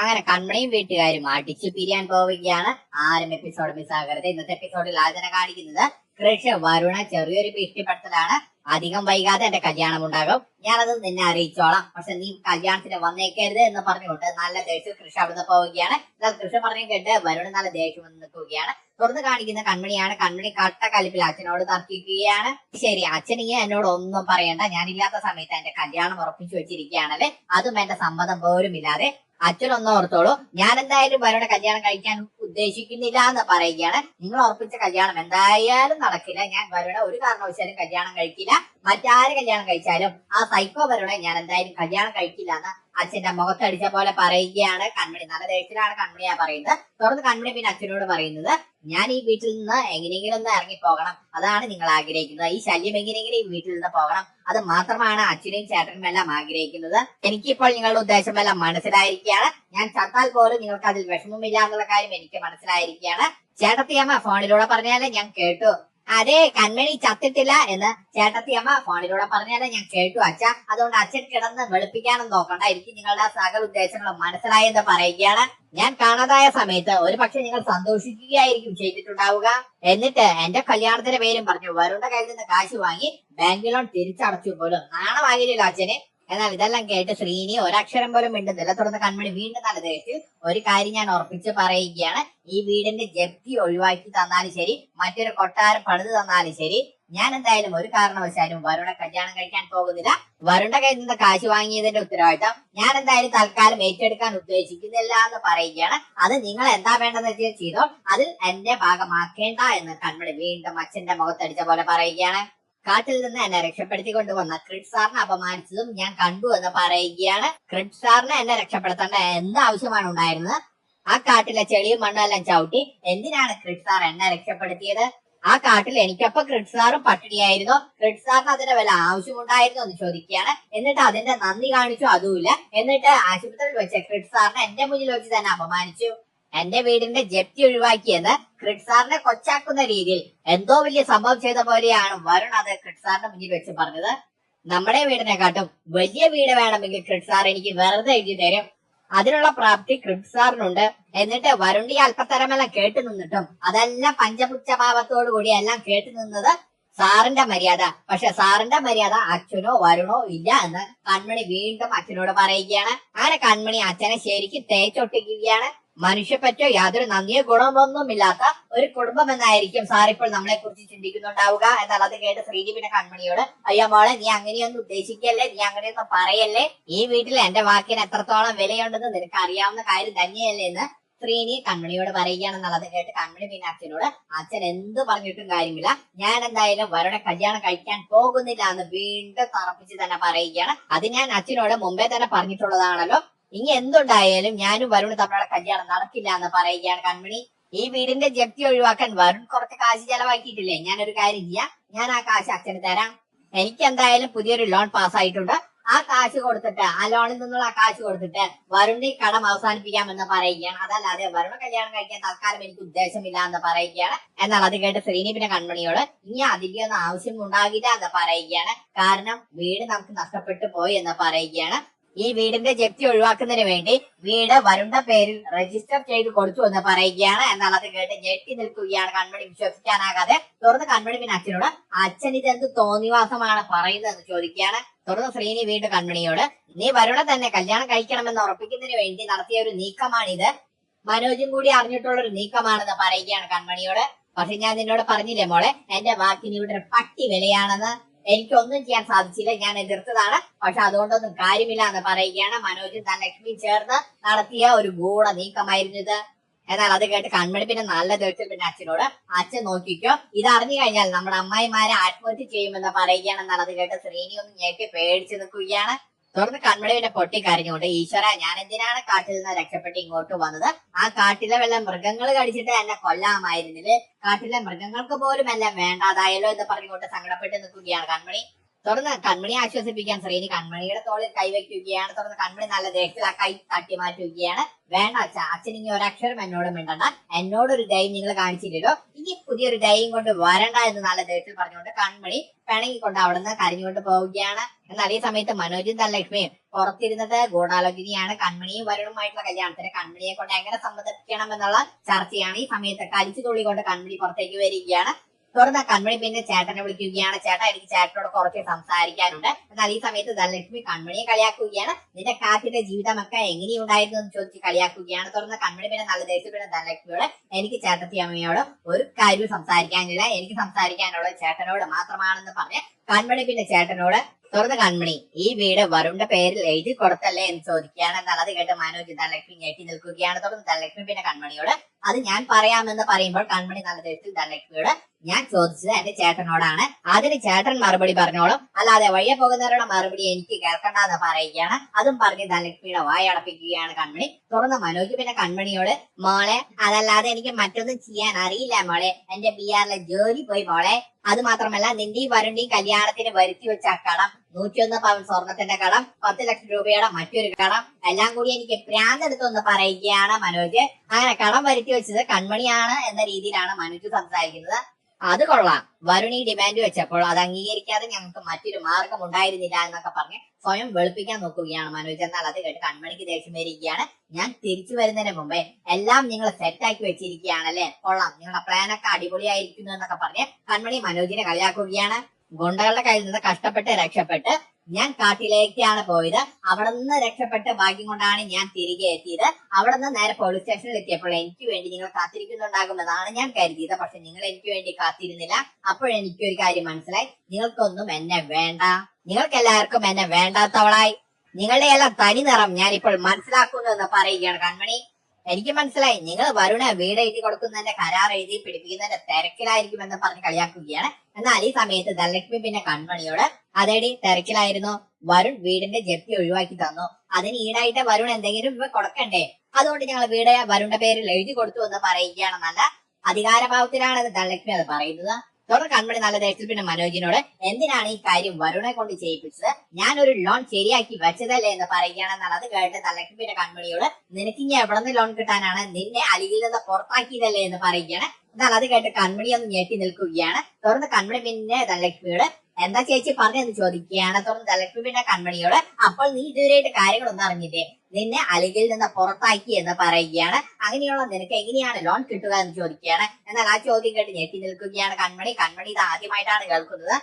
അങ്ങനെ കണ്ണയും വീട്ടുകാരും അടിച്ചു പിരിയാൻ പോവുകയാണ്. ആരും എപ്പിസോഡ് മിസ്സാകരുത് ഇന്നത്തെ എപ്പിസോഡിൽ ആചന കാണിക്കുന്നത് കൃഷ വരുണ ചെറിയൊരു ഭീഷണിപ്പെടുത്തലാണ്. അധികം വൈകാതെ എന്റെ കല്യാണം ഉണ്ടാകും. ഞാനത് നിന്നെ അറിയിച്ചോളാം. പക്ഷെ നീ കല്യാണത്തിന് വന്നേക്കരുത് എന്ന് പറഞ്ഞുകൊണ്ട് നല്ല ദേഷ്യം കൃഷി അവിടുന്ന് പോവുകയാണ്. എന്നാൽ കൃഷി പറഞ്ഞു കേട്ട് വരുണ നല്ല ദേഷ്യം വന്ന് നിൽക്കുകയാണ്. തുറന്ന് കാണിക്കുന്ന കൺമണിയാണ് കൺമണി കട്ട കലിപ്പിൽ അച്ഛനോട് തർക്കിക്കുകയാണ്. ശരി അച്ഛൻ എന്നോട് ഒന്നും പറയണ്ട. ഞാനില്ലാത്ത സമയത്ത് എന്റെ കല്യാണം ഉറപ്പിച്ചു വെച്ചിരിക്കുകയാണല്ലേ? അതും എന്റെ സമ്മതം പോലും ഇല്ലാതെ അച്ഛനൊന്നും ഓർത്തോളൂ. ഞാൻ എന്തായാലും വരുടെ കല്യാണം കഴിക്കാൻ ഉദ്ദേശിക്കുന്നില്ല എന്ന് പറയുകയാണ്. നിങ്ങൾ ഉറപ്പിച്ച കല്യാണം എന്തായാലും നടക്കില്ല. ഞാൻ വരുടെ ഒരു കാരണവശാലും കല്യാണം കഴിക്കില്ല. മറ്റാര് കല്യാണം കഴിച്ചാലും ആ സൈക്കോ വരുടെ ഞാൻ എന്തായാലും കല്യാണം കഴിക്കില്ല എന്ന് അച്ഛന്റെ മുഖത്തടിച്ച പോലെ പറയുകയാണ് കൺമണി. നല്ല ദേഷ്യത്തിലാണ് കൺമണിയാ പറയുന്നത്. തുറന്ന് കൺമണി പിന്നെ അച്ഛനോട് പറയുന്നത് ഞാൻ ഈ വീട്ടിൽ നിന്ന് എങ്ങനെയെങ്കിലും ഒന്ന് ഇറങ്ങിപ്പോകണം. അതാണ് നിങ്ങൾ ആഗ്രഹിക്കുന്നത്. ഈ ശല്യം എങ്ങനെയെങ്കിലും ഈ വീട്ടിൽ നിന്ന് പോകണം. അത് മാത്രമാണ് അച്ഛനെയും ചേട്ടനും എല്ലാം ആഗ്രഹിക്കുന്നത്. എനിക്കിപ്പോൾ നിങ്ങളുടെ ഉദ്ദേശം എല്ലാം മനസ്സിലായിരിക്കുകയാണ്. ഞാൻ ചത്താൽ പോലും നിങ്ങൾക്ക് അതിൽ വിഷമമില്ല എന്നുള്ള കാര്യം എനിക്ക് മനസ്സിലായിരിക്കുകയാണ്. ചേട്ടത്തിയമ്മ ഫോണിലൂടെ പറഞ്ഞാലേ ഞാൻ കേട്ടു. അതെ കൺമണി ചത്തിട്ടില്ല എന്ന് ചേട്ടത്തിയമ്മ ഫോണിലൂടെ പറഞ്ഞാലേ ഞാൻ കേട്ടു അച്ഛ. അതുകൊണ്ട് അച്ഛൻ കിടന്ന് വെളുപ്പിക്കാനും നോക്കണ്ട. എനിക്ക് നിങ്ങളുടെ സകല ഉദ്ദേശങ്ങളും മനസ്സിലായെന്ന് പറയുകയാണ്. ഞാൻ കാണാതായ സമയത്ത് ഒരു പക്ഷെ നിങ്ങൾ സന്തോഷിക്കുകയായിരിക്കും ചെയ്തിട്ടുണ്ടാവുക. എന്നിട്ട് എന്റെ കല്യാണത്തിന്റെ പേരും പറഞ്ഞു വരുണ്ട കയ്യിൽ നിന്ന് കാശ് വാങ്ങി ബാങ്ക് ലോൺ തിരിച്ചടച്ചു പോലും. നാണമാകില്ലല്ലോ അച്ഛന്. എന്നാൽ ഇതെല്ലാം കേട്ട് ശ്രീനി ഒരക്ഷരം പോലും മിണ്ടുന്നില്ല. തുടർന്ന് കൺമണി വീണ്ടും ദേഷ്യം ഒരു കാര്യം ഞാൻ ഉറപ്പിച്ച് പറയുകയാണ്. ഈ വീടിന്റെ ജപ്തി ഒഴിവാക്കി തന്നാലും ശരി മറ്റൊരു കൊട്ടാരം പണിത് തന്നാലും ശരി. ഞാൻ എന്തായാലും ഒരു കാരണവശാലും വരുണ കല്യാണം കഴിക്കാൻ പോകുന്നില്ല. വരുണ്ട കയ്യിൽ നിന്ന് കാശ് വാങ്ങിയതിന്റെ ഉത്തരവാദിത്തം ഞാൻ എന്തായാലും തൽക്കാലം ഏറ്റെടുക്കാൻ ഉദ്ദേശിക്കുന്നില്ല എന്ന് പറയുകയാണ്. അത് നിങ്ങൾ എന്താ വേണ്ടതെന്ന് വെച്ചാൽ ചെയ്തോ അതിൽ എന്റെ ഭാഗമാക്കേണ്ട എന്ന് കൺമണി വീണ്ടും അച്ഛന്റെ മുഖത്തടിച്ച പോലെ പറയുകയാണ്. കാട്ടിൽ നിന്ന് എന്നെ രക്ഷപ്പെടുത്തി കൊണ്ടുവന്ന ക്രിഡ് സാറിനെ അപമാനിച്ചതും ഞാൻ കണ്ടു എന്ന് പറയുകയാണ്. ക്രിഡ് സാറിനെ എന്നെ രക്ഷപ്പെടുത്തേണ്ട എന്ത് ആവശ്യമാണ് ഉണ്ടായിരുന്നത്? ആ കാട്ടിലെ ചെളിയും മണ്ണും എല്ലാം ചവിട്ടി എന്തിനാണ് ക്രിഡ് സാർ എന്നെ രക്ഷപ്പെടുത്തിയത്? ആ കാട്ടിൽ എനിക്കപ്പോ ക്രിഡ് സാറും പട്ടിണിയായിരുന്നു. ക്രിഡ് സാറിന് അതിന്റെ വല്ല ആവശ്യമുണ്ടായിരുന്നു എന്ന് ചോദിക്കുകയാണ്. എന്നിട്ട് അതിന്റെ നന്ദി കാണിച്ചു അതുമില്ല. എന്നിട്ട് ആശുപത്രിയിൽ വെച്ച ക്രിഡ് സാറിനെ എന്റെ മുന്നിൽ വെച്ച് തന്നെ അപമാനിച്ചു. എന്റെ വീടിന്റെ ജപ്തി ഒഴിവാക്കിയെന്ന് ക്രിഡ്സാറിനെ കൊച്ചാക്കുന്ന രീതിയിൽ എന്തോ വലിയ സംഭവം ചെയ്ത പോലെയാണ് വരുൺ അത് ക്രിഡ്സാറിന്റെ മുന്നിൽ വെച്ച് പറഞ്ഞത്. നമ്മുടെ വീടിനെക്കാട്ടും വലിയ വീട് വേണമെങ്കിൽ ക്രിഡ്സാർ എനിക്ക് വെറുതെ എഴുതി തരും. അതിനുള്ള പ്രാപ്തി ക്രിഡ്സാറിനുണ്ട് എന്നിട്ട് വരുണ്ടി അല്പത്തരമെല്ലാം കേട്ടു നിന്നിട്ടും അതെല്ലാം പഞ്ചപുച്ഛഭാവത്തോടു കൂടി എല്ലാം കേട്ടു നിന്നത് സാറിന്റെ മര്യാദ. പക്ഷെ സാറിന്റെ മര്യാദ അച്ഛനോ വരുണോ ഇല്ല എന്ന് കൺമണി വീണ്ടും അച്ഛനോട് പറയുകയാണ്. അങ്ങനെ കൺമണി? അച്ഛനെ ശരിക്കും തേച്ചൊട്ടിക്കുകയാണ്. മനുഷ്യപ്പറ്റോ യാതൊരു നന്ദിയോ ഗുണമൊന്നുമില്ലാത്ത ഒരു കുടുംബം എന്നായിരിക്കും സാർ ഇപ്പോൾ നമ്മളെ കുറിച്ച് ചിന്തിക്കുന്നുണ്ടാവുക. എന്നാൽ അത് കേട്ട് ശ്രീജീവിന്റെ കൺമണിയോട് അയ്യോ മോളെ നീ അങ്ങനെയൊന്നും ഉദ്ദേശിക്കല്ലേ? നീ അങ്ങനെയൊന്നും പറയല്ലേ? ഈ വീട്ടിൽ എന്റെ വാക്കിന് എത്രത്തോളം വിലയുണ്ടെന്ന് നിനക്ക് അറിയാവുന്ന കാര്യം തന്നെയല്ലേ എന്ന് ശ്രീനി കൺമണിയോട് പറയുകയാണെന്നുള്ളത് കേട്ട് കൺമണി അച്ഛനോട് അച്ഛൻ എന്ത് പറഞ്ഞിട്ടും കാര്യമില്ല. ഞാൻ എന്തായാലും വരുടെ കല്യാണം കഴിക്കാൻ പോകുന്നില്ല എന്ന് വീണ്ടും തറപ്പിച്ച് തന്നെ പറയുകയാണ്. അത് ഞാൻ അച്ഛനോട് മുമ്പേ തന്നെ പറഞ്ഞിട്ടുള്ളതാണല്ലോ. ഇനി എന്തുണ്ടായാലും ഞാനും വരുൺ തമ്മിലുള്ള കല്യാണം നടക്കില്ല എന്ന് പറയുകയാണ് കൺമണി. ഈ വീടിന്റെ ജപ്തി ഒഴിവാക്കാൻ വരുൺ കുറച്ച് കാശ് ചെലവാക്കിയിട്ടില്ലേ? ഞാനൊരു കാര്യം ചെയ്യാം. ഞാൻ ആ കാശ് അച്ഛന് തരാം. എനിക്ക് എന്തായാലും പുതിയൊരു ലോൺ പാസ്സായിട്ടുണ്ട് ആ കാശ് കൊടുത്തിട്ട് ആ ലോണിൽ നിന്നുള്ള ആ കാശ് കൊടുത്തിട്ട് വരുണിന്റെ കടം അവസാനിപ്പിക്കാമെന്ന് പറയുകയാണ്. അതല്ലാതെ വരുണ കല്യാണം കഴിക്കാൻ തൽക്കാലം എനിക്ക് ഉദ്ദേശമില്ല എന്ന് പറയുകയാണ്. എന്നാൽ അത് കേട്ട് ശ്രീനിപ്പിന്റെ കൺമണിയോട് ഇനി അധികം ആവശ്യം ഉണ്ടാകില്ല എന്ന് പറയുകയാണ്. കാരണം വീട് നമുക്ക് നഷ്ടപ്പെട്ടു പോയി എന്ന് പറയുകയാണ്. ഈ വീടിന്റെ ജപ്തി ഒഴിവാക്കുന്നതിന് വേണ്ടി വീട് വരുണ്ട പേരിൽ രജിസ്റ്റർ ചെയ്ത് കൊടുത്തു എന്ന് പറയുകയാണ് എന്നാൽ അത് കേട്ട് ഞെട്ടി നിൽക്കുകയാണ് കൺമണി. വിശ്വസിക്കാനാകാതെ തുറന്ന് കൺമണി പിന്നെ അച്ഛനോട് അച്ഛൻ ഇതെന്ത് തോന്നിവാസമാണ് പറയുന്നതെന്ന് ചോദിക്കുകയാണ്. തുടർന്ന് ശ്രീനി വീണ്ടും കൺമണിയോട് നീ വരുണ തന്നെ കല്യാണം കഴിക്കണമെന്ന് ഉറപ്പിക്കുന്നതിന് വേണ്ടി നടത്തിയ ഒരു നീക്കമാണിത്. മനോജും കൂടി അറിഞ്ഞിട്ടുള്ള ഒരു നീക്കമാണെന്ന് പറയുകയാണ് കൺമണിയോട്. പക്ഷെ ഞാൻ നിന്നോട് പറഞ്ഞില്ലേ മോളെ എന്റെ വാക്കിന് ഇവിടെ പട്ടി വിലയാണെന്ന്. എനിക്കൊന്നും ചെയ്യാൻ സാധിച്ചില്ല. ഞാൻ എതിർത്തതാണ്. പക്ഷെ അതുകൊണ്ടൊന്നും കാര്യമില്ല എന്ന് പറയുകയാണ് മനോജും ലക്ഷ്മി ചേർന്ന് നടത്തിയ ഒരു ഗൂഢ നീക്കമായിരുന്നു ഇത് എന്നാൽ അത് കേട്ട് കൺമണി പിന്നെ നല്ല ദേഷ്യം പിന്നെ അച്ഛനോട് അച്ഛൻ നോക്കിക്കോ ഇത് അറിഞ്ഞു കഴിഞ്ഞാൽ നമ്മുടെ അമ്മായിമാരെ ആത്മഹത്യ ചെയ്യുമെന്ന് പറയുകയാണെന്നാൽ അത് കേട്ട് ശ്രീനി ഒന്ന് ഞെട്ടി പേടിച്ചു നിൽക്കുകയാണ്. തുടർന്ന് കൺമണി പൊട്ടി കരഞ്ഞുകൊണ്ട് ഈശ്വര ഞാൻ എന്തിനാണ് കാട്ടിൽ നിന്ന് രക്ഷപ്പെട്ട് ഇങ്ങോട്ട് വന്നത്? ആ കാട്ടിലെ വല്ല മൃഗങ്ങൾ കടിച്ചിട്ട് എന്നെ കൊല്ലാമായിരുന്നില്ലേ? കാട്ടിലെ മൃഗങ്ങൾക്ക് പോലും എല്ലാം വേണ്ടാതായല്ലോ എന്ന് പറഞ്ഞുകൊണ്ട് സങ്കടപ്പെട്ട് നിൽക്കുകയാണ് കൺമണി. തുടർന്ന് കൺമണി ആശ്വസിപ്പിക്കാൻ ശ്രീനി കൺമണിയുടെ തോളിൽ കൈവയ്ക്കുകയാണ് തുടർന്ന് കൺമണി നല്ല ദേഹത്തിൽ ആ കൈ തട്ടി മാറ്റുകയാണ്. വേണ്ട അച്ഛ അച്ഛൻ ഇനി ഒരക്ഷരം എന്നോട് മിണ്ടണ്ട. എന്നോടൊരു ദയം നിങ്ങൾ കാണിച്ചില്ലല്ലോ. ഇനി പുതിയൊരു ദയം കൊണ്ട് വരണ്ട എന്ന് നല്ല ദേഹത്തിൽ പറഞ്ഞുകൊണ്ട് കൺമണി പിണങ്ങിക്കൊണ്ട് അവിടുന്ന് കരഞ്ഞുകൊണ്ട് പോവുകയാണ്. എന്നാൽ ഈ സമയത്ത് മനോജും ധനലക്ഷ്മിയും പുറത്തിരുന്നത് ഗൂഢാലോചനയാണ്. കൺമണിയും വരുണുമായിട്ടുള്ള കല്യാണത്തിന് കൺമണിയെ കൊണ്ട് എങ്ങനെ സമ്മതിപ്പിക്കണം എന്നുള്ള ചർച്ചയാണ് ഈ സമയത്ത്. കലിച്ചു തുള്ളി കൊണ്ട് കൺമണി പുറത്തേക്ക് വരികയാണ്. തുടർന്ന് കൺമണി പിന്നെ ചേട്ടനെ വിളിക്കുകയാണ്. ചേട്ടാ എനിക്ക് ചേട്ടനോട് കുറച്ച് സംസാരിക്കാനുണ്ട്. എന്നാൽ ഈ സമയത്ത് ധനലക്ഷ്മി കൺമണിയെ കളിയാക്കുകയാണ്. നിന്റെ കാത്തിന്റെ ജീവിതമൊക്കെ എങ്ങനെയുണ്ടായിരുന്നു എന്ന് ചോദിച്ച് കളിയാക്കുകയാണ്. തുറന്ന കൺമണി പിന്നെ നല്ല ദേഷ്യപ്പെടുന്ന ധനലക്ഷ്മിയോട് എനിക്ക് ചേട്ടത്തി അമ്മയോട് ഒരു കാര്യവും സംസാരിക്കാനില്ല. എനിക്ക് സംസാരിക്കാനുള്ളത് ചേട്ടനോട് മാത്രമാണെന്ന് പറഞ്ഞ് കൺമണി പിന്നെ ചേട്ടനോട് തുറന്ന കൺമണി ഈ വീട് വരുണിന്റെ പേരിൽ എഴുതി കൊടുത്തല്ലേ എന്ന് ചോദിക്കുകയാണ്. എന്നാൽ അത് കേട്ട് മനോജ് ധനലക്ഷ്മി ഞെട്ടി നിൽക്കുകയാണ്. തുടർന്ന് ധനലക്ഷ്മി പിന്നെ കൺമണിയോട് അത് ഞാൻ പറയാമെന്ന് പറയുമ്പോൾ കൺമണി നല്ല ദേഷ്യത്തിൽ ധനലക്ഷ്മിയോട് ഞാൻ ചോദിച്ചത് എന്റെ ചേട്ടനോടാണ്. അതിന് ചേട്ടൻ മറുപടി പറഞ്ഞോളും. അല്ലാതെ വഴിയെ പോകുന്നവരുടെ മറുപടി എനിക്ക് കേൾക്കണ്ടെന്ന് പറയുകയാണ്. അതും പറഞ്ഞ് ധനലക്ഷ്മിയുടെ വായ അടപ്പിക്കുകയാണ് കൺമണി. തുറന്ന് മനോജ് പിന്നെ കൺമണിയോട് മോളെ അതല്ലാതെ എനിക്ക് മറ്റൊന്നും ചെയ്യാൻ അറിയില്ല മോളെ. എന്റെ ബി ആറിലെ ജോലി പോയി മോളെ. അത് മാത്രമല്ല നിന്റെയും വരുണിന്റെയും കല്യാണത്തിന് വരുത്തി വെച്ച കടം നൂറ്റിയൊന്ന് പവൻ സ്വർണത്തിന്റെ കടം പത്ത് ലക്ഷം രൂപയുടെ മറ്റൊരു കടം എല്ലാം കൂടി എനിക്ക് പ്രാന്തെടുത്തൊന്ന് പറയുകയാണ് മനോജ്. അങ്ങനെ കടം വരുത്തി വെച്ചത് കൺമണിയാണ് എന്ന രീതിയിലാണ് മനോജ് സംസാരിക്കുന്നത്. അത് കൊള്ളാം. വരുണി ഡിമാൻഡ് വെച്ചപ്പോൾ അത് അംഗീകരിക്കാതെ ഞങ്ങൾക്ക് മറ്റൊരു മാർഗം ഉണ്ടായിരുന്നില്ല എന്നൊക്കെ പറഞ്ഞ് സ്വയം വെളുപ്പിക്കാൻ നോക്കുകയാണ് മനോജ്. എന്നാൽ അത് കേട്ട് കൺമണിക്ക് ദേഷ്യം വരികയാണ്. ഞാൻ തിരിച്ചു വരുന്നതിന് മുമ്പേ എല്ലാം നിങ്ങൾ സെറ്റാക്കി വെച്ചിരിക്കുകയാണല്ലേ കൊള്ളാം. നിങ്ങളുടെ പ്ലാനൊക്കെ അടിപൊളിയായിരിക്കുന്നു എന്നൊക്കെ പറഞ്ഞ് കൺമണി മനോജിനെ കളിയാക്കുകയാണ്. ഗുണ്ടകളുടെ കയ്യിൽ നിന്ന് കഷ്ടപ്പെട്ട് രക്ഷപ്പെട്ട് ഞാൻ കാട്ടിലേക്കാണ് പോയത്. അവിടെ നിന്ന് രക്ഷപ്പെട്ട ഭാഗ്യം കൊണ്ടാണ് ഞാൻ തിരികെ എത്തിയത്. അവിടെ നിന്ന് നേരെ പോലീസ് സ്റ്റേഷനിൽ എത്തിയപ്പോൾ എനിക്ക് വേണ്ടി നിങ്ങൾ കാത്തിരിക്കുന്നുണ്ടാകുമെന്നാണ് ഞാൻ കരുതിയത്. പക്ഷെ നിങ്ങൾ എനിക്ക് വേണ്ടി കാത്തിരുന്നില്ല. അപ്പോഴെനിക്കൊരു കാര്യം മനസ്സിലായി. നിങ്ങൾക്കൊന്നും എന്നെ വേണ്ട. നിങ്ങൾക്ക് എല്ലാവർക്കും എന്നെ വേണ്ടാത്തവളായി. നിങ്ങളുടെ എല്ലാം തനി നിറം ഞാൻ ഇപ്പോൾ മനസ്സിലാക്കുന്നു എന്ന് പറയുകയാണ് കൺമണി. എനിക്ക് മനസ്സിലായി. നിങ്ങൾ വരുണ വീട് എഴുതി കൊടുക്കുന്നതിന്റെ കരാർ എഴുതി പിടിപ്പിക്കുന്നതിന്റെ തിരക്കിലായിരിക്കും എന്ന് പറഞ്ഞ് കളിയാക്കുകയാണ്. എന്നാൽ ഈ സമയത്ത് ധനലക്ഷ്മി പിന്നെ കൺമണിയോട് അതേടി തിരക്കിലായിരുന്നു. വരുൺ വീടിന്റെ ജപ്തി ഒഴിവാക്കി തന്നു. അതിന് ഈടായിട്ട് വരുൺ എന്തെങ്കിലും ഇവ കൊടുക്കണ്ടേ? അതുകൊണ്ട് ഞങ്ങൾ വീട് വരുണിന്റെ പേരിൽ എഴുതി കൊടുത്തു എന്ന് പറയുകയാണെന്നല്ല അധികാരഭാവത്തിലാണ് ധനലക്ഷ്മി അത് പറയുന്നത്. തുടർന്ന് കൺമണി നല്ല ദേഷ്യത്തിൽ പിന്നെ മനോജിനോട് എന്തിനാണ് ഈ കാര്യം വരുണെ കൊണ്ട് ചെയ്യിപ്പിച്ചത്? ഞാൻ ഒരു ലോൺ ശരിയാക്കി വെച്ചതല്ലേ എന്ന് പറയുകയാണെന്നാണ്. അത് കേട്ട് തലക്കും പിന്നെ കൺമണിയോട് നിനക്ക് ഇനി എവിടെ നിന്ന് ലോൺ കിട്ടാനാണ്? നിന്നെ അലിയിൽ നിന്ന് പുറത്താക്കിയതല്ലേ? എന്ന് പറയുകയാണ്. എന്നാൽ അത് കേട്ട് കൺമണി ഒന്ന് ഞെട്ടി നിൽക്കുകയാണ്. തുറന്ന് കൺമണി പിന്നെ ധനലക്ഷ്മിയോട് എന്താ ചേച്ചി പറഞ്ഞെന്ന് ചോദിക്കുകയാണ്? തുറന്ന് ധനലക്ഷ്മി പിന്നെ കൺമണിയോട് അപ്പോൾ നീ ഇതുവരെയായിട്ട് കാര്യങ്ങളൊന്നും അറിഞ്ഞില്ലേ? നിന്നെ അലികിൽ നിന്ന് പുറത്താക്കി എന്ന് പറയുകയാണ്. അങ്ങനെയുള്ള നിനക്ക് എങ്ങനെയാണ് ലോൺ കിട്ടുക എന്ന് ചോദിക്കുകയാണ്. എന്നാൽ ആ ചോദ്യം കേട്ട് ഞെട്ടി നിൽക്കുകയാണ് കൺമണി. കൺമണി ഇത് ആദ്യമായിട്ടാണ് കേൾക്കുന്നത്.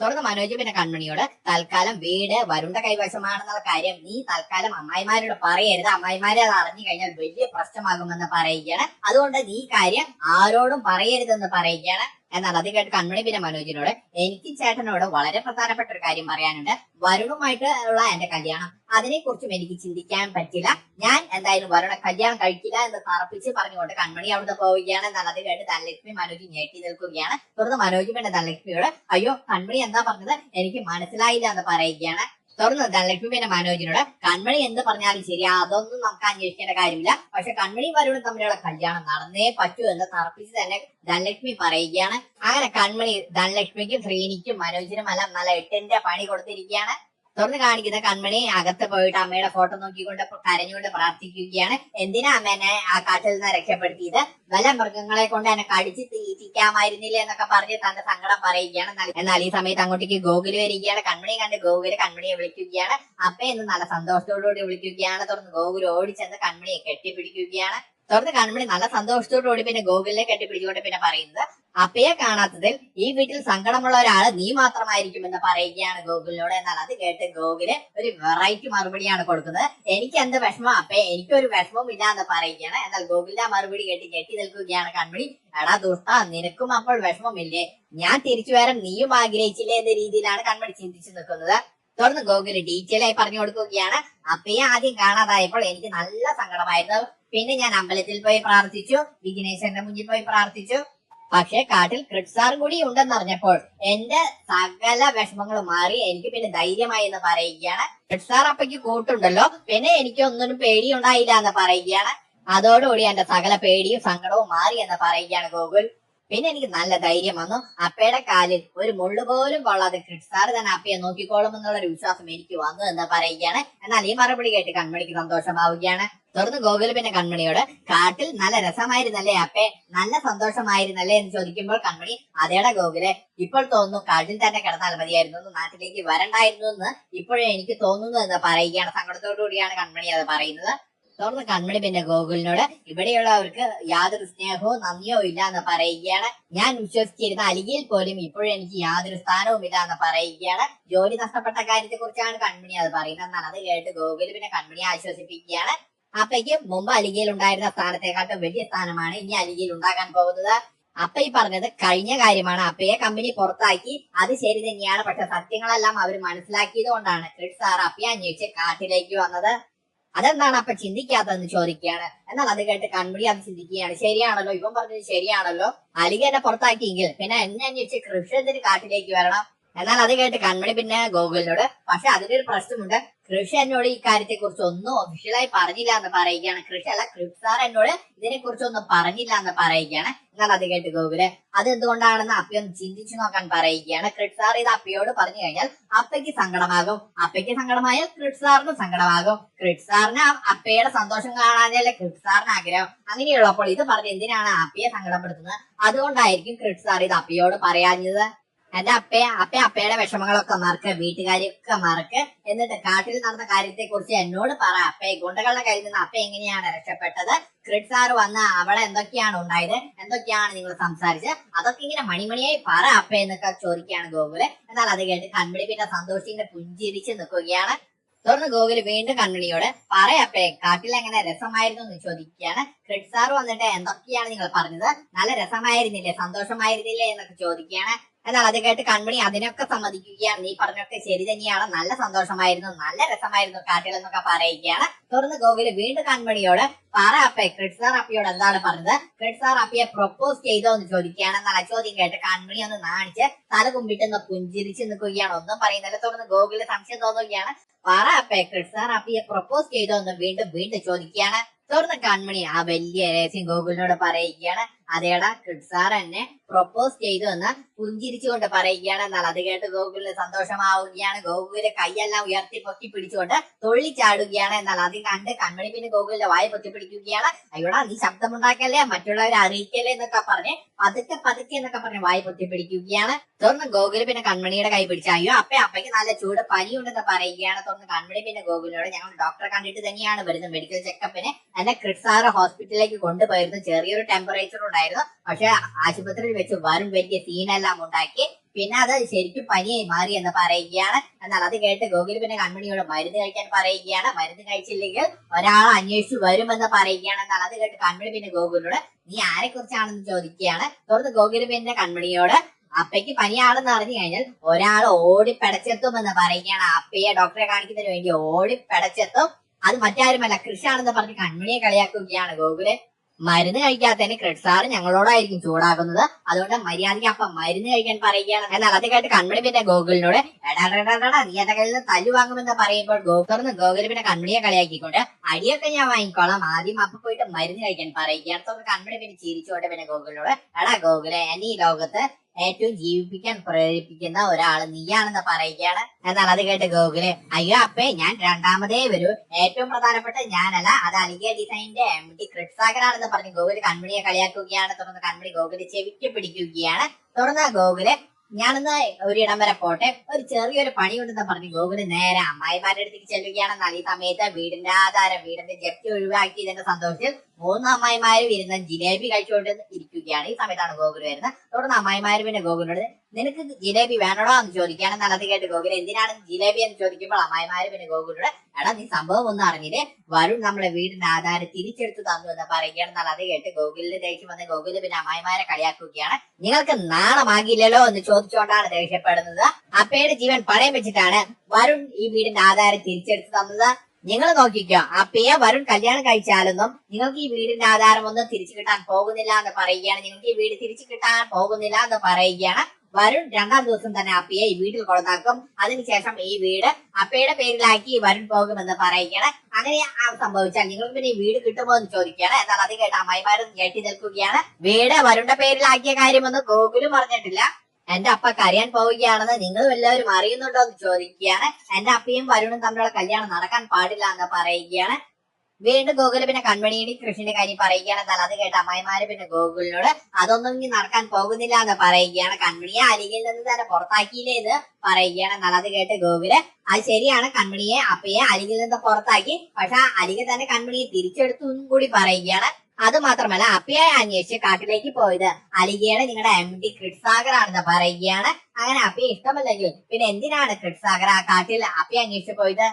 തുടർന്ന് മനോജ് പിന്നെ കൺമണിയോട് തൽക്കാലം വീട് വരുണ്ട കൈവശമാണെന്നുള്ള കാര്യം നീ തൽക്കാലം അമ്മായിമാരോട് പറയരുത്. അമ്മായിമാരെ അത് അറിഞ്ഞു കഴിഞ്ഞാൽ വലിയ പ്രശ്നമാകുമെന്ന് പറയുകയാണ്. അതുകൊണ്ട് നീ കാര്യം ആരോടും പറയരുതെന്ന് പറയുകയാണ്. എന്നാൽ അത് കേട്ട് കൺമണി പിന്നെ മനോജിനോട് എനിക്ക് ചേട്ടനോട് വളരെ പ്രധാനപ്പെട്ട ഒരു കാര്യം പറയാനുണ്ട്. വരുണുമായിട്ട് ഉള്ള എന്റെ കല്യാണം. അതിനെക്കുറിച്ചും എനിക്ക് ചിന്തിക്കാൻ പറ്റില്ല. ഞാൻ എന്തായാലും വരുണ കല്യാണം കഴിക്കില്ല എന്ന് തറപ്പിച്ച് പറഞ്ഞുകൊണ്ട് കൺമണി അവിടുന്ന് പോവുകയാണ്. എന്നാൽ അത് കേട്ട് ധനലക്ഷ്മി മനോജ് ഞെട്ടി നിൽക്കുകയാണ്. തുടർന്ന് മനോജ് പിന്നെ ധനലക്ഷ്മിയോട് അയ്യോ കൺമണി എന്താ പറഞ്ഞത്? എനിക്ക് മനസ്സിലായില്ല എന്ന് പറയുകയാണ്. ധനലക്ഷ്മി പിന്നെ മനോജിനോട് കൺമണി എന്ത് പറഞ്ഞാലും ശരി അതൊന്നും നമുക്ക് അന്വേഷിക്കേണ്ട കാര്യമില്ല. പക്ഷെ കൺമണി വരുണും തമ്മിലുള്ള കല്യാണം നടന്നേ പറ്റൂ എന്ന് തറപ്പിച്ച് തന്നെ ധനലക്ഷ്മി പറയുകയാണ്. അങ്ങനെ കൺമണി ധനലക്ഷ്മിക്കും ശ്രീനിക്കും മനോജിനും എല്ലാം നല്ല എട്ടിന്റെ പണി കൊടുത്തിരിക്കുകയാണ്. തുറന്ന് കാണിക്കുന്ന കൺമണി അകത്ത് പോയിട്ട് അമ്മയുടെ ഫോട്ടോ നോക്കിക്കൊണ്ട് കരഞ്ഞുകൊണ്ട് പ്രാർത്ഥിക്കുകയാണ്. എന്തിനാ അമ്മ എന്നെ ആ കാറ്റിൽ നിന്ന് രക്ഷപ്പെടുത്തിയത്? വല്ല മൃഗങ്ങളെ കൊണ്ട് എന്നെ കടിച്ച് തീറ്റിക്കാമായിരുന്നില്ല എന്നൊക്കെ പറഞ്ഞ് തന്റെ സങ്കടം പറയുകയാണ്. എന്നാൽ ഈ സമയത്ത് അങ്ങോട്ടേക്ക് ഗോകുൽ വരികയാണ്. കൺമണി കണ്ട് ഗോകുൽ കൺമണിയെ വിളിക്കുകയാണ്. അപ്പ എന്ന് നല്ല സന്തോഷത്തോടുകൂടി വിളിക്കുകയാണ്. തുറന്ന് ഗോകുൽ ഓടിച്ചെന്ന് കൺമണിയെ കെട്ടിപ്പിടിക്കുകയാണ്. തുടർന്ന് കാണുമ്പോൾ നല്ല സന്തോഷത്തോടുകൂടി പിന്നെ ഗോകുലിനെ കെട്ടിപ്പിടിച്ചുകൊണ്ട് പിന്നെ പറയുന്നത് അപ്പയെ കാണാത്തതിൽ ഈ വീട്ടിൽ സങ്കടമുള്ള ഒരാൾ നീ മാത്രമായിരിക്കും എന്ന് പറയുകയാണ് ഗോകുലിനോട്. എന്നാൽ അത് കേട്ട് ഗോകുൽ ഒരു വെറൈറ്റി മറുപടിയാണ് കൊടുക്കുന്നത്. എനിക്ക് എന്ത് വിഷമം അപ്പയെ എനിക്കൊരു വിഷമവും ഇല്ല എന്ന് പറയുകയാണ്. എന്നാൽ ഗോകുലിന്റെ മറുപടി കേട്ട് ഞെട്ടി നിൽക്കുകയാണ് കൺമണി എടാ ദുഷ്ട നിനക്കും അപ്പോൾ വിഷമമില്ലേ ഞാൻ തിരിച്ചു വരാൻ നീയും ആഗ്രഹിച്ചില്ലേ എന്ന രീതിയിലാണ് കൺമണി ചിന്തിച്ചു നിൽക്കുന്നത്. തുടർന്ന് ഗോകുൽ ഡീറ്റെയിൽ ആയി പറഞ്ഞു കൊടുക്കുകയാണ്. അപ്പയെ ആദ്യം കാണാതായപ്പോൾ എനിക്ക് നല്ല സങ്കടമായിരുന്നു. പിന്നെ ഞാൻ അമ്പലത്തിൽ പോയി പ്രാർത്ഥിച്ചു വിഘ്നേശ്വരന്റെ മുന്നിൽ പോയി പ്രാർത്ഥിച്ചു. പക്ഷെ കാട്ടിൽ ക്രിട്സാർ കൂടി ഉണ്ടെന്നറിഞ്ഞപ്പോൾ എന്റെ സകല വിഷമങ്ങളും മാറി എനിക്ക് പിന്നെ ധൈര്യമായി എന്ന് പറയുകയാണ്. ക്രിഡ്സാർ അപ്പയ്ക്ക് കൂട്ടുണ്ടല്ലോ പിന്നെ എനിക്ക് ഒന്നിനും പേടിയുണ്ടായില്ല എന്ന് പറയുകയാണ്. അതോടുകൂടി എന്റെ സകല പേടിയും സങ്കടവും മാറി എന്ന് പറയുകയാണ് ഗോകുൽ. പിന്നെ എനിക്ക് നല്ല ധൈര്യം വന്നു. അപ്പയുടെ കാലിൽ ഒരു മുള്ളു പോലും കൊള്ളാതെ ക്രിഡ്സാർ തന്നെ അപ്പയെ നോക്കിക്കോളും എന്നുള്ള ഒരു വിശ്വാസം എനിക്ക് വന്നു എന്ന് പറയുകയാണ്. എന്നാൽ ഈ മറുപടി കേട്ട് കൺമണിക്ക് സന്തോഷമാവുകയാണ്. തുടർന്ന് ഗോകുൽ പിന്നെ കൺമണിയോട് കാട്ടിൽ നല്ല രസമായിരുന്നല്ലേ അപ്പേ? നല്ല സന്തോഷമായിരുന്നല്ലേ എന്ന് ചോദിക്കുമ്പോൾ കൺമണി അതേടെ ഗോകുലെ ഇപ്പോൾ തോന്നുന്നു കാട്ടിൽ തന്നെ കിടന്നാൽ മതിയായിരുന്നു. നാട്ടിലേക്ക് വരണ്ടായിരുന്നു എന്ന് ഇപ്പോഴേ എനിക്ക് തോന്നുന്നു എന്ന് പറയുകയാണ്. സങ്കടത്തോടു കൂടിയാണ് കൺമണി അത് പറയുന്നത്. തുടർന്ന് കൺമണി പിന്നെ ഗോകുലിനോട് ഇവിടെയുള്ളവർക്ക് യാതൊരു സ്നേഹവും നന്ദിയോ ഇല്ല എന്ന് പറയുകയാണ്. ഞാൻ വിശ്വസിച്ചിരുന്ന അലിഗയിൽ പോലും ഇപ്പോഴും എനിക്ക് യാതൊരു സ്ഥാനവും ഇല്ല എന്ന് പറയുകയാണ്. ജോലി നഷ്ടപ്പെട്ട കാര്യത്തെ കുറിച്ചാണ് കൺമണി അത് പറയുന്നത്. എന്നാണ് അത് കേട്ട് ഗോകുൽ പിന്നെ കൺമണിയെ ആശ്വസിപ്പിക്കുകയാണ്. അപ്പയ്ക്ക് മുമ്പ് അലിഗയിൽ ഉണ്ടായിരുന്ന സ്ഥാനത്തെക്കാട്ടും വലിയ സ്ഥാനമാണ് ഇനി അലിഗയിൽ ഉണ്ടാകാൻ പോകുന്നത്. അപ്പ ഈ പറഞ്ഞത് കഴിഞ്ഞ കാര്യമാണ്. അപ്പയെ കമ്പനി പുറത്താക്കി. അത് ശരി തന്നെയാണ്. പക്ഷെ സത്യങ്ങളെല്ലാം അവർ മനസ്സിലാക്കിയത് കൊണ്ടാണ്. ക്രിഡ് സാർ അപ്പയെ അന്വേഷിച്ച് കാട്ടിലേക്ക് വന്നത്. അതെന്താണ് അപ്പൊ ചിന്തിക്കാത്തതെന്ന് ചോദിക്കുകയാണ്. എന്നാൽ അത് കേട്ട് കൺമുടി അത് ചിന്തിക്കുകയാണ്. ശരിയാണല്ലോ ഇവൻ പറഞ്ഞത് ശരിയാണല്ലോ. അലിഗ എന്നെ പുറത്താക്കിയെങ്കിൽ പിന്നെ എന്നെ അന്വേഷിച്ച് കൃഷ്ണന്തിന് കാട്ടിലേക്ക് വരണം. എന്നാൽ അത് കേട്ട് കൺമണി പിന്നെ ഗോകുലിനോട് പക്ഷെ ഒരു പ്രശ്നമുണ്ട്. കൃഷി എന്നോട് ഈ കാര്യത്തെ കുറിച്ച് ഒന്നും ഒഫീഷ്യലായി പറഞ്ഞില്ല എന്ന് പറയുകയാണ്. കൃഷി അല്ല കൃഷി സാർ എന്നോട് ഇതിനെ കുറിച്ച് ഒന്നും പറഞ്ഞില്ല എന്ന് പറയുകയാണ്. എന്നാൽ അത് കേട്ട് ഗോകുൽ അത് എന്തുകൊണ്ടാണെന്ന് അപ്പയൊന്ന് ചിന്തിച്ചു നോക്കാൻ പറയുകയാണ്. ക്രിഡ് സാർ ഇത് അപ്പയോട് പറഞ്ഞു കഴിഞ്ഞാൽ അപ്പയ്ക്ക് സങ്കടമാകും. അപ്പയ്ക്ക് സങ്കടമായാൽ ക്രിഡ് സാറിന് സങ്കടമാകും. ക്രിഡ് സാറിന് അപ്പയുടെ സന്തോഷം കാണാനല്ലേ ക്രിഡ് സാറിന് ആഗ്രഹം. അങ്ങനെയുള്ളപ്പോൾ ഇത് പറഞ്ഞ് എന്തിനാണ് അപ്പയെ സങ്കടപ്പെടുത്തുന്നത്? അതുകൊണ്ടായിരിക്കും ക്രിഡ് സാർ ഇത് അപ്പയോട് പറയാഞ്ഞത്. എന്റെ അപ്പയെ അപ്പയെ അപ്പയുടെ വിഷമങ്ങളൊക്കെ മറക്ക് വീട്ടുകാരൊക്കെ മറക്ക് എന്നിട്ട് കാട്ടിൽ നടന്ന കാര്യത്തെ കുറിച്ച് എന്നോട് പറ. അപ്പയെ ഗുണ്ടകളുടെ കയ്യിൽ നിന്ന് അപ്പ എങ്ങനെയാണ് രക്ഷപ്പെട്ടത്? ക്രിഡ് സാർ വന്ന് അവിടെ എന്തൊക്കെയാണ് ഉണ്ടായത്? എന്തൊക്കെയാണ് നിങ്ങൾ സംസാരിച്ചത്? അതൊക്കെ ഇങ്ങനെ മണിമണിയായി പറ അപ്പ എന്നൊക്കെ ചോദിക്കുകയാണ് ഗോകുൽ. എന്നാൽ അത് കേട്ട് പിന്നെ സന്തോഷിന്റെ പുഞ്ചിരിച്ച് നിൽക്കുകയാണ്. തുടർന്ന് ഗോകുൽ വീണ്ടും കൺമണിയോട് പറയപ്പേ കാട്ടിൽ എങ്ങനെ രസമായിരുന്നു എന്ന് ചോദിക്കുകയാണ്. ക്രിഡ് സാർ വന്നിട്ട് എന്തൊക്കെയാണ് നിങ്ങൾ പറഞ്ഞത്? നല്ല രസമായിരുന്നില്ലേ? സന്തോഷമായിരുന്നില്ലേ? എന്നൊക്കെ ചോദിക്കുകയാണ്. എന്നാൽ അത് കേട്ട് കൺമണി അതിനൊക്കെ സമ്മതിക്കുകയാണ്. നീ പറഞ്ഞൊക്കെ ശരി തന്നെയാണ്. നല്ല സന്തോഷമായിരുന്നു. നല്ല രസമായിരുന്നു കാറ്റുകൾ എന്നൊക്കെ പറയുകയാണ്. തുടർന്ന് ഗോകുൽ വീണ്ടും കൺമണിയോട് പറ അപ്പേ ക്രിഡ് സാർ അപ്പയോട് എന്താണ് പറഞ്ഞത്? ക്രിഡ് സാർ അപ്പയെ പ്രൊപ്പോസ് ചെയ്തോ എന്ന് ചോദിക്കുകയാണ്. എന്നാൽ ചോദ്യം കേട്ട് കൺമണി ഒന്ന് നാണിച്ച് തല കുമ്പിട്ടൊന്ന് പുഞ്ചിരിച്ച് നിൽക്കുകയാണ് ഒന്നും പറയുന്നില്ല. തുടർന്ന് ഗോകുൽ സംശയം തോന്നുകയാണ്. പറ അപ്പേ ക്രിഡ് സാർ അപ്പയെ പ്രൊപ്പോസ് ചെയ്തോ എന്ന് വീണ്ടും വീണ്ടും ചോദിക്കുകയാണ്. തുടർന്ന് കൺമണി ആ വലിയ രഹസ്യം ഗോകുലിനോട് പറയുകയാണ്. അതേടാ സാർ എന്നെ പ്രൊപ്പോസ് ചെയ്തു എന്ന് പുഞ്ചിരിച്ചുകൊണ്ട് പറയുകയാണ്. എന്നാൽ അത് കേട്ട് ഗോകുലിന് സന്തോഷമാവുകയാണ്. ഗോകുലിന്റെ കൈയെല്ലാം ഉയർത്തി പൊക്കി പിടിച്ചുകൊണ്ട് തുള്ളിച്ചാടുകയാണ് എന്നാൽ അത് കണ്ട് കൺമണി പിന്നെ ഗോകുലിന്റെ വായ പൊത്തി പിടിക്കുകയാണ്. അയ്യോടാ നീ ശബ്ദമുണ്ടാക്കല്ലേ? മറ്റുള്ളവരെ അറിയിക്കല്ലേ എന്നൊക്കെ പറഞ്ഞ് പതുക്കെ പതുക്കെ എന്നൊക്കെ പറഞ്ഞ് വായ പൊത്തി പിടിക്കുകയാണ്. തുടർന്ന് ഗോകുൽ പിന്നെ കൺമണിയുടെ കൈ പിടിച്ച അയ്യോ അപ്പൊ അപ്പയ്ക്ക് നല്ല ചൂട് പനിയുണ്ടെന്ന് പറയുകയാണ്. തുടർന്ന് കൺമണി പിന്നെ ഗോകുലിനോട് ഞങ്ങൾ ഡോക്ടറെ കണ്ടിട്ട് തന്നെയാണ് വരുന്നത്. മെഡിക്കൽ ചെക്കപ്പിന് എന്നെ ക്രിഡ് സാറ് ഹോസ്പിറ്റലിലേക്ക് കൊണ്ടുപോയിരുന്നു. ചെറിയൊരു ടെമ്പറേച്ചർ ഉണ്ടായിരുന്നു. പക്ഷെ ആശുപത്രിയിൽ വെച്ച് വരും വലിയ സീനെല്ലാം ഉണ്ടാക്കി. പിന്നെ അത് ശരിക്കും പനിയായി മാറി എന്ന് പറയുകയാണ്. എന്നാൽ അത് കേട്ട് ഗോകുൽ പിന്നെ കൺമണിയോട് മരുന്ന് കഴിക്കാൻ പറയുകയാണ്. മരുന്ന് കഴിച്ചില്ലെങ്കിൽ ഒരാൾ അന്വേഷിച്ചു വരുമെന്ന് പറയുകയാണ്. എന്നാൽ അത് കേട്ട് കൺമണി പിന്നെ ഗോകുലിനോട് നീ ആരെ കുറിച്ചാണെന്ന് ചോദിക്കുകയാണ്? തുടർന്ന് ഗോകുൽ പിന്നെ കൺമണിയോട് അപ്പയ്ക്ക് പനിയാണെന്ന് അറിഞ്ഞു കഴിഞ്ഞാൽ ഒരാൾ ഓടി പെടച്ചെത്തും എന്ന് പറയുകയാണ്. അപ്പയെ ഡോക്ടറെ കാണിക്കുന്നതിന് വേണ്ടി ഓടി പെടച്ചെത്തും. അത് മറ്റാരുമല്ല. കൃഷിയാണെന്ന് പറഞ്ഞ് കണ്ണിനെ കളിയാക്കുകയാണ് ഗോകുൽ മരുന്ന് കഴിക്കാത്തതിന് ക്രെഡ് സാർ ഞങ്ങളോടായിരിക്കും ചൂടാക്കുന്നത് അതുകൊണ്ട് മര്യാദയ്ക്ക് അപ്പൊ മരുന്ന് കഴിക്കാൻ പറയുകയാണ്. എന്നാൽ അത് കേട്ട് കൺമണി പിന്നെ ഗോകുലിനോട് എടാ എടാ, എടാ, എടാ, നീ എന്റെ കയ്യിൽ നിന്ന് തല്ലു വാങ്ങുമെന്ന് പറയുമ്പോൾ ഗോകുലിന് ഗോകുൽ പിന്നെ കൺമണിയെ കളിയാക്കിക്കൊണ്ട് അടിയൊക്കെ ഞാൻ വാങ്ങിക്കോളാം. ആദ്യം അപ്പൊ പോയിട്ട് മരുന്ന് കഴിക്കാൻ പറയുകയാണ്. കൺമണി പിന്നെ ചിരിച്ചോട്ടെ പിന്നെ ഗോകുലിനോട് എടാ ഗോകുലെ ഈ ലോകത്ത് ഏറ്റവും ജീവിപ്പിക്കാൻ പ്രേരിപ്പിക്കുന്ന ഒരാൾ നീയാണെന്ന് പറയുകയാണ്. എന്നാൽ അത് കേട്ട് ഗോകുൽ അയ്യോ അപ്പേ ഞാൻ രണ്ടാമതേ വരൂ. ഏറ്റവും പ്രധാനപ്പെട്ട ഞാനല്ല. അത് അലിഗ ഡിസൈനിന്റെ എം ഡി ക്രിട്സാഗറാണെന്ന് പറഞ്ഞ് ഗോകുൽ കൺമണിയെ കളിയാക്കുകയാണ്. തുടർന്ന് കൺമണി ഗോകുൽ ചെവിക്ക് പിടിക്കുകയാണ്. തുടർന്ന് ഗോകുൽ ഞാനിന്ന് ഒരു ഇടം വരെ പോട്ടെ. ഒരു ചെറിയൊരു പണി പണിയുണ്ടെന്ന് പറഞ്ഞ് ഗോകുൽ നേരെ അമ്മായിമാരുടെ അടുത്തേക്ക് ചെല്ലുകയാണെന്നാൽ ഈ സമയത്ത് വീടിന്റെ ആധാരം വീടിന്റെ ജപ്തി ഒഴിവാക്കിയതിന്റെ സന്തോഷത്തിൽ മൂന്ന് അമ്മായിമാര് ഇരുന്ന് ജിലേബി കഴിച്ചുകൊണ്ട് ഇരിക്കുകയാണ്. ഈ സമയത്താണ് ഗോകുൽ വരുന്നത്. തുടർന്ന് അമ്മായിമാര് പിന്നെ ഗോകുലിനോട് നിനക്ക് ജിലേബി വേണോടോ എന്ന് ചോദിക്കുകയാണ്. എന്നാൽ അത് കേട്ട് ഗോകുൽ എന്തിനാണ് ജിലേബി എന്ന് ചോദിക്കുമ്പോൾ അമ്മായിമാര് പിന്നെ ഗോകുലിനോട് എടാ നീ സംഭവം ഒന്നും അറിഞ്ഞില്ലേ? വരുൺ നമ്മുടെ വീടിന്റെ ആധാരം തിരിച്ചെടുത്ത് തന്നു എന്ന് പറയുകയാണ്. അത് കേട്ട് ഗോകുലിന്റെ ദേഷ്യം വന്ന് ഗോകുൽ പിന്നെ അമ്മായിമാരെ കളിയാക്കുകയാണ്. നിങ്ങൾക്ക് നാണമാകില്ലല്ലോ എന്ന് ചോദിച്ചുകൊണ്ടാണ് ദേഷ്യപ്പെടുന്നത്. അപ്പയുടെ ജീവൻ പണയം വെച്ചിട്ടാണ് വരുൺ ഈ വീടിന്റെ ആധാരം തിരിച്ചെടുത്ത് തന്നത്. നിങ്ങൾ നോക്കിക്കോ ആ പേ വരുൺ കല്യാണം കഴിച്ചാലൊന്നും നിങ്ങൾക്ക് ഈ വീടിന്റെ ആധാരം ഒന്നും തിരിച്ചു കിട്ടാൻ പോകുന്നില്ല എന്ന് പറയുകയാണ്. നിങ്ങൾക്ക് ഈ വീട് തിരിച്ചു കിട്ടാൻ പോകുന്നില്ല എന്ന് പറയുകയാണ് വരുൺ. രണ്ടാം ദിവസം തന്നെ അപ്പയെ ഈ വീട്ടിൽ കൊടുത്താക്കും അതിനുശേഷം ഈ വീട് അപ്പയുടെ പേരിലാക്കി വരുൺ പോകുമെന്ന് പറയുകയാണ്. അങ്ങനെ ആ സംഭവിച്ചാൽ നിങ്ങൾക്ക് പിന്നെ ഈ വീട് കിട്ടുമോ എന്ന് ചോദിക്കുകയാണ്. എന്നാൽ അത് കേട്ട് അമ്മായിമാരും ഞെട്ടി നിൽക്കുകയാണ്. വീട് വരുണിന്റെ പേരിലാക്കിയ കാര്യമൊന്നും ഗോകുലും പറഞ്ഞിട്ടില്ല എന്റെ അപ്പ കരയാൻ പോവുകയാണെന്ന് നിങ്ങളും എല്ലാവരും അറിയുന്നുണ്ടോ എന്ന് ചോദിക്കുകയാണ്. എന്റെ അപ്പയും വരുണും തമ്മിലുള്ള കല്യാണം നടക്കാൻ പാടില്ല എന്ന് പറയുകയാണ്. വീണ്ടും ഗോകുൽ പിന്നെ കൺമണിയുടെ കൃഷിന്റെ കാര്യം പറയുകയാണ്. എന്നാൽ അത് കേട്ട അമ്മായിമാര് പിന്നെ ഗോകുലിനോട് അതൊന്നും ഇനി നടക്കാൻ പോകുന്നില്ല എന്ന് പറയുകയാണ്. കൺമണിയെ അരികിൽ നിന്ന് തന്നെ പുറത്താക്കിയില്ലേ എന്ന് പറയുകയാണ്. എന്നാൽ അത് കേട്ട് ഗോകുൽ അത് ശരിയാണ് കൺമണിയെ അപ്പയെ അരികിൽ നിന്ന് പുറത്താക്കി. പക്ഷെ ആ അരികെ തന്നെ കൺമണിയെ തിരിച്ചെടുത്തു കൂടി പറയുകയാണ്. അത് മാത്രമല്ല അപ്പയെ അന്വേഷിച്ച് കാട്ടിലേക്ക് പോയത് അലിഗയുടെ നിങ്ങളുടെ എം ഡി ക്രിഡ്സാഗർ ആണെന്ന് പറയുകയാണ്. അങ്ങനെ അപ്പിയെ ഇഷ്ടമല്ലെങ്കിൽ പിന്നെ എന്തിനാണ് ക്രിഡ്സാഗർ ആ കാട്ടിൽ അപ്പിയെ അന്വേഷിച്ച് പോയത്?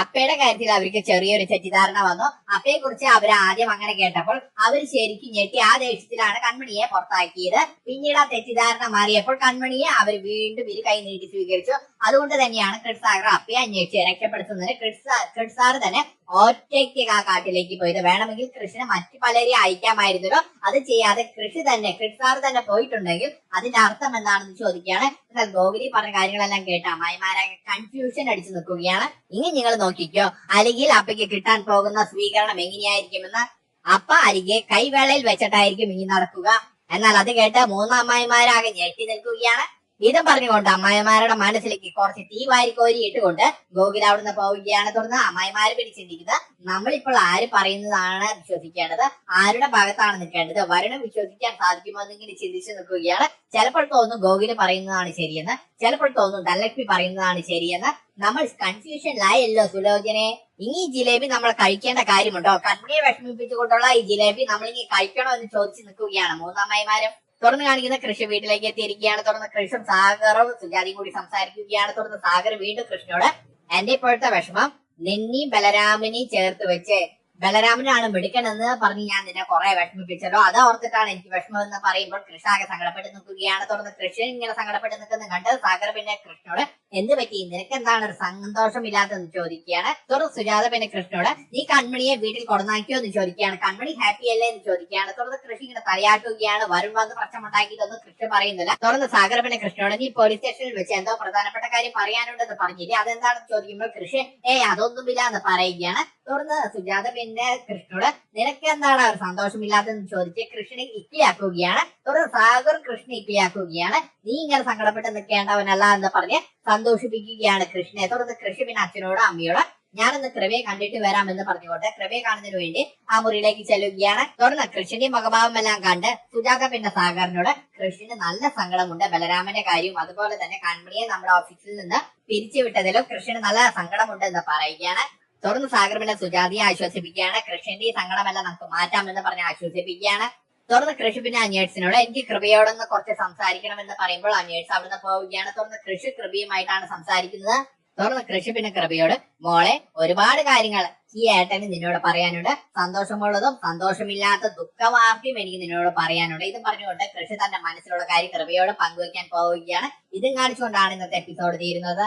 അപ്പയുടെ കാര്യത്തിൽ അവർക്ക് ചെറിയൊരു തെറ്റിദ്ധാരണ വന്നു. അപ്പയെ കുറിച്ച് അവർ ആദ്യം അങ്ങനെ കേട്ടപ്പോൾ അവർ ശരിക്കും ഞെട്ടി ആ ദേഷ്യത്തിലാണ് കൺമണിയെ പുറത്താക്കിയത്. പിന്നീട് ആ തെറ്റിദ്ധാരണ മാറിയപ്പോൾ കൺമണിയെ അവർ വീണ്ടും ഇരു കൈ നീട്ടി സ്വീകരിച്ചു. അതുകൊണ്ട് തന്നെയാണ് ക്രിഡ്സാഗർ അപ്പയെ അന്വേഷിച്ച് രക്ഷപ്പെടുത്തുന്നത്. ക്രിഡ്സാ ക്രിഡ്സാർ തന്നെ ഒറ്റയ്ക്ക് ആ കാട്ടിലേക്ക് പോയത്. വേണമെങ്കിൽ കൃഷിനെ മറ്റു പലരെയും അയക്കാമായിരുന്നല്ലോ. അത് ചെയ്യാതെ കൃഷി തന്നെ ക്രിഡ്സാർ തന്നെ പോയിട്ടുണ്ടെങ്കിൽ അതിന്റെ അർത്ഥം എന്താണെന്ന് ചോദിക്കുകയാണ്. ഗോകുലി പറഞ്ഞ കാര്യങ്ങളെല്ലാം കേട്ട അമ്മായിമാരെ കൺഫ്യൂഷൻ അടിച്ചു നിൽക്കുകയാണ്. ഇനി നിങ്ങൾ നോക്കിക്കോ. അല്ലെങ്കിൽ അപ്പയ്ക്ക് കിട്ടാൻ പോകുന്ന സ്വീകരണം എങ്ങനെയായിരിക്കുമെന്ന് അപ്പ അരികെ കൈവേളയിൽ വെച്ചിട്ടായിരിക്കും ഇനി നടക്കുക. എന്നാൽ അത് കേട്ട് മൂന്നമ്മായിമാരാകെ ഞെട്ടി നിൽക്കുകയാണ്. ഇതും പറഞ്ഞുകൊണ്ട് അമ്മായിമാരുടെ മനസ്സിലേക്ക് കുറച്ച് തീ വാരി കോരി ഇട്ടുകൊണ്ട് ഗോകുൽ അവിടുന്ന് പോവുകയാണ്. തുടർന്ന് അമ്മായിമാര് പിടിച്ചിരിക്കുന്നത് നമ്മളിപ്പോൾ ആര് പറയുന്നതാണ് വിശ്വസിക്കേണ്ടത്? ആരുടെ ഭാഗത്താണ് നിൽക്കേണ്ടത്? വരുണം വിശ്വസിക്കാൻ സാധിക്കുമോ എന്നിങ്ങനെ ചിന്തിച്ചു നിൽക്കുകയാണ്. ചിലപ്പോൾ തോന്നും ഗോകുല പറയുന്നതാണ് ശരിയെന്ന്. ചിലപ്പോൾ തോന്നും ധനലക്ഷ്മി പറയുന്നതാണ് ശരിയെന്ന്. നമ്മൾ കൺഫ്യൂഷനിലായല്ലോ സുലോചനെ. ഇനി ഈ ജിലേബി നമ്മൾ കഴിക്കേണ്ട കാര്യമുണ്ടോ? കണ്ണിയെ വിഷമിപ്പിച്ചുകൊണ്ടുള്ള ഈ ജിലേബി നമ്മൾ ഇനി കഴിക്കണോ എന്ന് ചോദിച്ചു നിൽക്കുകയാണ്. മൂന്നമ്മായിമാരും തുറന്നു കാണിക്കുന്ന കൃഷി വീട്ടിലേക്ക് എത്തിയിരിക്കുകയാണ്. തുറന്ന് കൃഷും സാഗറും സുജാതിയും കൂടി സംസാരിക്കുകയാണ്. തുറന്ന് സാഗർ വീണ്ടും കൃഷ്ണനോട് എന്റെ ഇപ്പോഴത്തെ വിഷമം നിന്നി ബലരാമിനി ചേർത്ത് വെച്ച് ബലരാമനാണ് മിടുക്കനെന്ന് പറഞ്ഞ് ഞാൻ നിന്നെ കുറെ വിഷമിപ്പിച്ചല്ലോ. അത് ഓർത്തിട്ടാണ് എനിക്ക് വിഷമം എന്ന് പറയുമ്പോൾ കൃഷാകെ സങ്കടപ്പെട്ട് നിൽക്കുകയാണ്. തുടർന്ന് കൃഷ്ണൻ ഇങ്ങനെ സങ്കടപ്പെട്ട് നിൽക്കുന്നത് കണ്ട് സാഗർ പിന്നെ കൃഷ്ണോട് എന്ത് പറ്റി? നിനക്ക് എന്താണ് ഒരു സന്തോഷമില്ലാത്തെന്ന് ചോദിക്കുകയാണ്. തുടർന്ന് സുജാത പിന്നെ കൃഷ്ണോട് നീ കൺമണിയെ വീട്ടിൽ കൊടുന്നാക്കിയോ? എന്ന് ചോദിക്കുകയാണ്. കൺമണി ഹാപ്പി അല്ലേ? എന്ന് ചോദിക്കുകയാണ്. തുടർന്ന് കൃഷി ഇങ്ങനെ തലയാട്ടുകയാണ്. വരും വന്ന് പ്രശ്നമുണ്ടാക്കിയതൊന്നും കൃഷ്ണ പറയുന്നില്ല. തുടർന്ന് സാഗർ പിന്നെ കൃഷ്ണോട് നീ പോലീസ് സ്റ്റേഷനിൽ വെച്ച് എന്തോ പ്രധാനപ്പെട്ട കാര്യം പറയാനുണ്ടെന്ന് പറഞ്ഞില്ലേ? അതെന്താണെന്ന് ചോദിക്കുമ്പോൾ കൃഷി ഏ അതൊന്നുമില്ല എന്ന് പറയുകയാണ്. തുടർന്ന് സുജാത പിന്നെ കൃഷ്ണനോട് നിനക്ക് എന്താണ് അവർ സന്തോഷമില്ലാത്തെന്ന് ചോദിച്ച് കൃഷ്ണനെ ഇക്കിയാക്കുകയാണ് തുടർന്ന് സാഗർ കൃഷ്ണ ഇക്കിയാക്കുകയാണ് നീ ഇങ്ങനെ സങ്കടപ്പെട്ട് നിൽക്കേണ്ടവനല്ല എന്ന് പറഞ്ഞ് സന്തോഷിപ്പിക്കുകയാണ് കൃഷ്ണനെ. തുടർന്ന് കൃഷി പിന്നെ അച്ഛനോട് അമ്മയോട് ഞാനൊന്ന് കൃപയെ കണ്ടിട്ട് വരാം എന്ന് പറഞ്ഞുകൊണ്ട് കൃപയെ കാണുന്നതിന് വേണ്ടി ആ മുറിയിലേക്ക് ചെല്ലുകയാണ്. തുടർന്ന് കൃഷ്ണന്റെ മുഖഭാവം എല്ലാം കണ്ട് സുജാത പിന്നെ സാഗറിനോട് കൃഷ്ണന് നല്ല സങ്കടമുണ്ട്. ബലരാമന്റെ കാര്യവും അതുപോലെ തന്നെ കൺമണിയെ നമ്മുടെ ഓഫീസിൽ നിന്ന് പിരിച്ചുവിട്ടതിലും കൃഷ്ണന് നല്ല സങ്കടമുണ്ട് എന്ന് പറയുകയാണ്. തുടർന്ന് സാഗർ സുജാതിയെ ആശ്വസിപ്പിക്കുകയാണ്. കൃഷ്ണന്റെ ഈ സങ്കടമല്ല നമുക്ക് മാറ്റാമെന്ന് പറഞ്ഞ് ആശ്വസിപ്പിക്കുകയാണ്. തുടർന്ന് കൃഷി പിന്നെ അന്വേഷിനോട് എനിക്ക് കൃപയോടൊന്ന് കുറച്ച് സംസാരിക്കണം എന്ന് പറയുമ്പോൾ അന്വേഷിച്ച് അവിടുന്ന് പോവുകയാണ്. തുടർന്ന് കൃഷി കൃപയുമായിട്ടാണ് സംസാരിക്കുന്നത്. തുടർന്ന് കൃഷി പിന്നെ കൃപയോട് മോളെ ഒരുപാട് കാര്യങ്ങൾ ഈ ഏട്ടന് നിന്നോട് പറയാനുണ്ട്. സന്തോഷമുള്ളതും സന്തോഷമില്ലാത്ത ദുഃഖവാർത്തയും എനിക്ക് നിന്നോട് പറയാനുണ്ട്. ഇതും പറഞ്ഞുകൊണ്ട് കൃഷി തന്റെ മനസ്സിലുള്ള കാര്യം കൃപയോട് പങ്കുവയ്ക്കാൻ പോവുകയാണ്. ഇതും കാണിച്ചുകൊണ്ടാണ് ഇന്നത്തെ എപ്പിസോഡ് തീരുന്നത്.